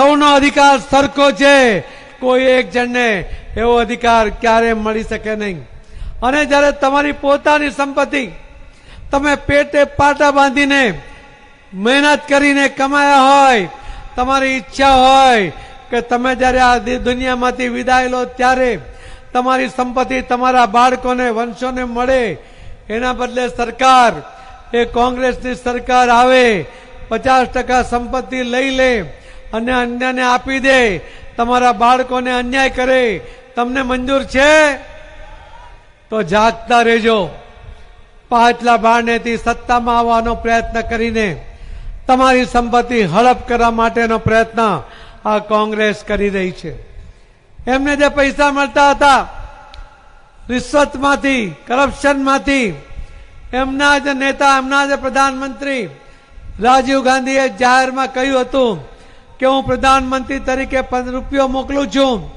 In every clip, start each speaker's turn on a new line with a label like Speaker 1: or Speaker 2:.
Speaker 1: સૌનો અધિકાર સરખો છે. કોઈ એક જણને એવો અધિકાર ક્યારે મળી શકે નહીં. અને જ્યારે તમારી પોતાની સંપત્તિ તમે પેટે પાટા બાંધીને મહેનત કરીને કમાયા હોય, તમારી ઈચ્છા હોય કે તમે જ્યારે આ દુનિયામાંથી વિદાય લો ત્યારે તમારી સંપત્તિ તમારા બાળકોને, વંશોને મળે. એના બદલે સરકાર, એ કોંગ્રેસની સરકાર આવે, પચાસ ટકા સંપત્તિ લઈ લે અને અન્યને આપી દે. તમારા બાળકોને અન્યાય કરે. તમને મંજૂર છે? તો જાગતા રહેજો. પાછલા બારણેથી સત્તામાં આવવાનો પ્રયત્ન કરીને તમારી સંપત્તિ હડપ કરવા માટેનો પ્રયત્ન આ કોંગ્રેસ કરી રહી છે. એમને જે પૈસા મળતા હતા, રિશ્વતમાંથી, કરપ્શનમાંથી, એમના જ નેતા, એમના જ પ્રધાનમંત્રી રાજીવ ગાંધીએ જાહેરમાં કહ્યું હતું કે હું પ્રધાનમંત્રી તરીકે પંદર રૂપિયો મોકલું છું.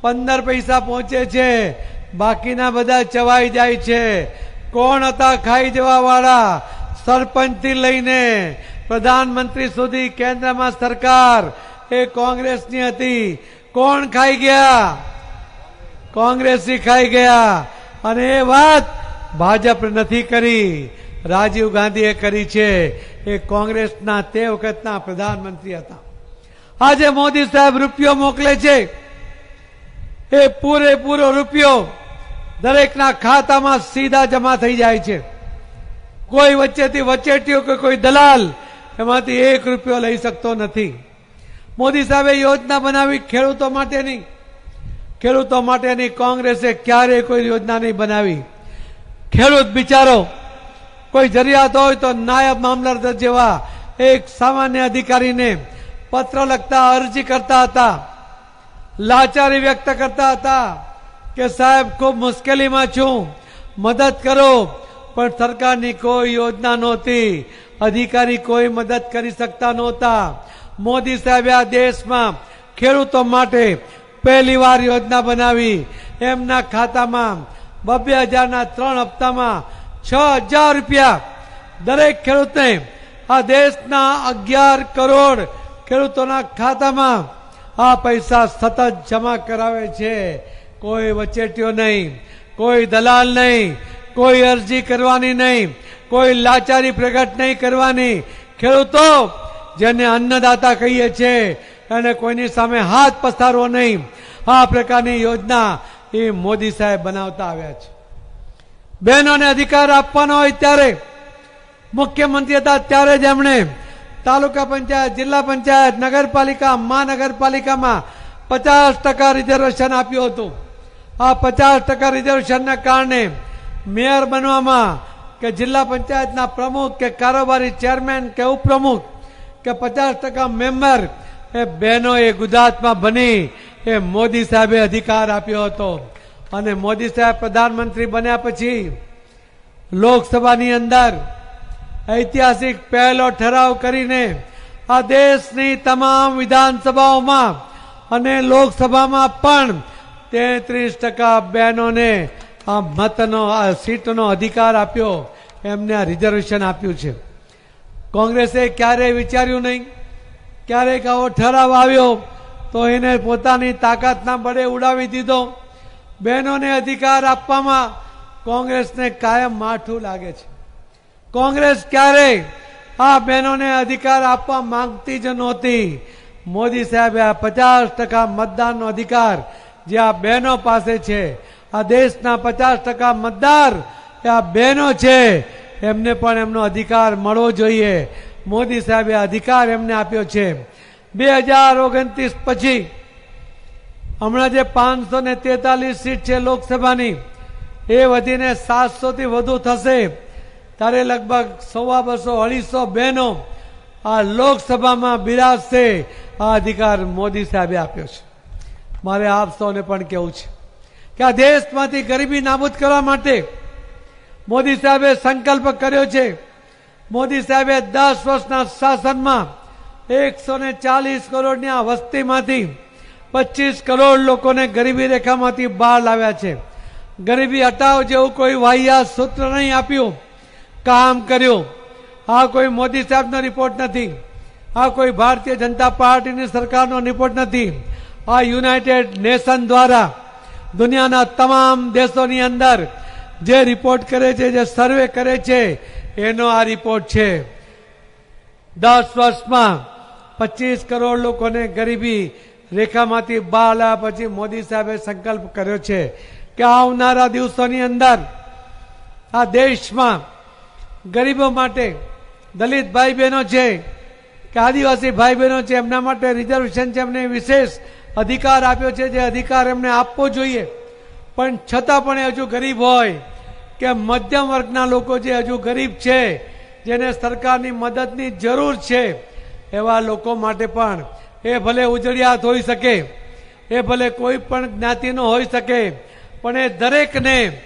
Speaker 1: પંદર પૈસા પહોંચે છે. બાકીના બધા ચવાઈ જાય છે. કોણ હતા ખાઈ જવા વાળા? સરપંચથી લઈને પ્રધાનમંત્રી સુધી કેન્દ્રમાં સરકાર. એ કોંગ્રેસની હતી. કોણ ખાઈ ગયા? કોંગ્રેસી ખાઈ ગયા. અને એ વાત ભાજપ નથી કરી. રાજીવ ગાંધીએ કરી છે. એ કોંગ્રેસના તે વખતના પ્રધાનમંત્રી હતા. આજે મોદી સાહેબ રૂપિયો મોકલે છે. એ પૂરેપૂરો રૂપિયો દરેકના ખાતામાં સીધા જમા થઈ જાય છે. કોઈ વચ્ચેથી વચેટીઓ કે કોઈ દલાલ એમાંથી એક રૂપિયો લઈ શકતો નથી. મોદી સાહેબે યોજના બનાવી ખેડૂતો માટેની. ખેડૂતો માટેની કોંગ્રેસે ક્યારેય કોઈ યોજના નહીં બનાવી. ખેડૂત બિચારો, કોઈ જરૂરિયાત હોય તો નાયબ મામલતદાર જેવા એક સામાન્ય અધિકારીને પત્ર લખતા, અરજી કરતા હતા. લાચારી વ્યક્ત કરતા હતા કે, સાહેબ, ખૂબ મુશ્કેલીમાં છું. મદદ કરો. પણ સરકારની કોઈ યોજના નહોતી. અધિકારી કોઈ મદદ કરી શકતા નહોતા. મોદી સાહેબે આ દેશમાં ખેડૂતો માટે પહેલી વાર યોજના બનાવી. એમના ખાતામાં બબ્બે હજારના ત્રણ હપ્તામાં છ હજાર રૂપિયા દરેક ખેડૂતને આ દેશના અગિયાર કરોડ ખેડૂતોના ખાતામાં આ પૈસા સતત જમા કરાવે છે. કોઈ વચેટીઓ નહીં, કોઈ દલાલ નહીં, કોઈ અરજી કરવાની નહીં, કોઈ લાચારી પ્રગટ નહીં કરવાની. ખેડૂતો, જેને અન્નદાતા કહીએ છીએ અને કોઈની સામે હાથ પસારવો નહીં. આ પ્રકારની યોજના એ મોદી સાહેબ બનાવતા આવ્યા છે. બહેનોને અધિકાર આપવાનો હોય ત્યારે, મુખ્યમંત્રી હતા ત્યારે જ એમણે તાલુકા પંચાયત, જિલ્લા પંચાયત, નગરપાલિકા, મહાનગરપાલિકામાં પચાસ ટકા રિઝર્વેશન આપ્યું હતું. આ પચાસ ટકા રિઝર્વેશનના કારણે મેયર બનવામાં કે જિલ્લા પંચાયતના પ્રમુખ કે કારોબારી ચેરમેન કે ઉપપ્રમુખ કે પચાસ ટકા મેમ્બર એ બહેનોએ ગુજરાતમાં બની એ મોદી સાહેબે અધિકાર આપ્યો હતો. અને મોદી સાહેબ પ્રધાનમંત્રી બન્યા પછી લોકસભાની અંદર ઐતિહાસિક પહેલો ઠરાવ કરીને આ દેશની તમામ વિધાનસભાઓમાં અને લોકસભામાં પણ તેત્રીસ ટકા બહેનોને આ મતનો, આ સીટનો અધિકાર આપ્યો, એમને આ રિઝર્વેશન આપ્યું છે. કોંગ્રેસે ક્યારેય વિચાર્યું નહીં. ક્યારેક આવો ઠરાવ આવ્યો તો એને પોતાની તાકાતના બળે ઉડાવી દીધો. બહેનોને અધિકાર આપવામાં કોંગ્રેસને કાયમ માઠું લાગે છે. કોંગ્રેસ ક્યારેય આ બહેનોને અધિકાર આપવા માંગતી જ નહોતી. મોદી સાહેબે આ પચાસ ટકા મતદાનનો અધિકાર જે આ બહેનો પાસે છે, આ દેશના પચાસ ટકા મતદાર એ આ બહેનો છે, એમને પણ એમનો અધિકાર મળવો જોઈએ. મોદી સાહેબે અધિકાર એમને આપ્યો છે. બે હજાર ઓગણત્રીસ પછી હમણાં જે પાંચસો ને તેતાલીસ સીટ છે લોકસભાની, એ વધીને સાતસો થી વધુ થશે. ત્યારે લગભગ સવા બસો, અઢીસો બહેનો આ લોકસભામાં બિરાજશે, આ અધિકાર મોદી સાહેબે આપ્યો છે. મારે આપ સૌને પણ કહેવું છે કે આ દેશમાંથી ગરીબી નાબૂદ કરવા માટે મોદી સાહેબે સંકલ્પ કર્યો છે. મોદી સાહેબે દસ વર્ષના શાસનમાં એકસો ને ચાલીસ કરોડની આ વસ્તીમાંથી પચીસ કરોડ લોકોને ગરીબી રેખામાંથી બહાર લાવ્યા છે. ગરીબી હટાવ જેવું કોઈ વાહિયા સૂત્ર નહીં આપ્યું. કામ કર્યું. આ કોઈ મોદી સાહેબનો રિપોર્ટ નથી. આ કોઈ ભારતીય જનતા પાર્ટીની સરકારનો રિપોર્ટ નથી. આ યુનાઇટેડ નેશન દ્વારા દુનિયાના તમામ દેશોની અંદર જે રિપોર્ટ કરે છે, જે સર્વે કરે છે, એનો આ રિપોર્ટ છે. દસ વર્ષમાં પચીસ કરોડ લોકોને ગરીબી રેખામાંથી બહાર લાવ્યા પછી મોદી સાહેબે સંકલ્પ કર્યો છે કે આવનારા દિવસોની અંદર આ દેશમાં ગરીબો માટે, દલિત ભાઈ બહેનો છે, કે આદિવાસી ભાઈ બહેનો છે, એમના માટે રિઝર્વેશન છે, એમને વિશેષ અધિકાર આપ્યો છે, જે અધિકાર એમને આપવો જોઈએ. પણ છતાં પણ એ હજુ ગરીબ હોય, કે મધ્યમ વર્ગના લોકો જે હજુ ગરીબ છે, જેને સરકારની મદદની જરૂર છે, એવા લોકો માટે પણ એ ભલે ઉજળિયાત હોઈ શકે, એ ભલે કોઈ પણ જ્ઞાતિનો હોઈ શકે, પણ એ દરેકને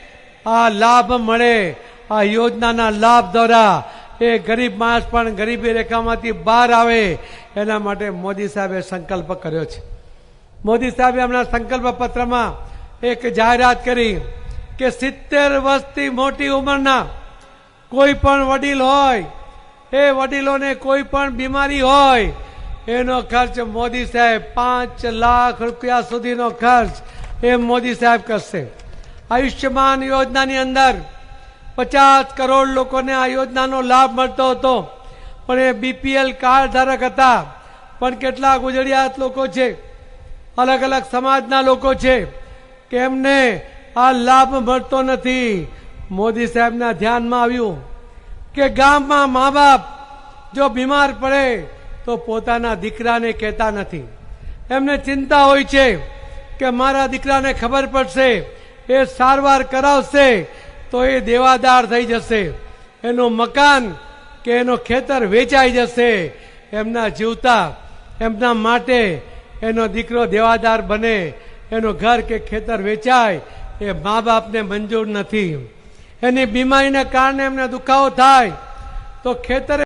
Speaker 1: આ લાભ મળે આ યોજનાના લાભ દ્વારા એ ગરીબ માણસ પણ ગરીબી રેખામાંથી બહાર આવે. એના માટે મોદી સાહેબે સંકલ્પ કર્યો છે. મોદી સાહેબે હમણાં સંકલ્પ પત્રમાં એક જાહેરાત કરી કે સિત્તેર વર્ષથી મોટી ઉંમરના કોઈ પણ વડીલ હોય, એ વડીલોને કોઈ પણ બીમારી હોય, એનો ખર્ચ મોદી સાહેબ પાંચ લાખ રૂપિયા સુધીનો ખર્ચ એ મોદી સાહેબ કરશે. આયુષ્યમાન યોજનાની અંદર પચાસ કરોડ લોકોને આ યોજનાનો લાભ મળતો હતો. પણ એ બીપીએલ કાર્ડ ધારક હતા. પણ કેટલા ગુજરાત લોકો છે, અલગ અલગ સમાજના લોકો છે, કે એમને આ લાભ મળતો નથી. મોદી સાહેબના ધ્યાનમાં આવ્યું કે ગામમાં મા બાપ જો બીમાર પડે તો પોતાના દીકરાને કહેતા નથી. એમને ચિંતા હોય છે કે મારા દીકરાને ખબર પડશે, એ સારવાર કરાવશે તો એ દેવાદાર થઈ જશે. એનું મકાન કે એનો ખેતર વેચાઈ જશે. એમના જીવતા, એમના માટે એનો દીકરો દેવાદાર બને, એનું ઘર કે ખેતર વેચાય, એ મા બાપને મંજૂર નથી. એની બીમારીને કારણે એમને દુખાવો થાય. તો ખેતરે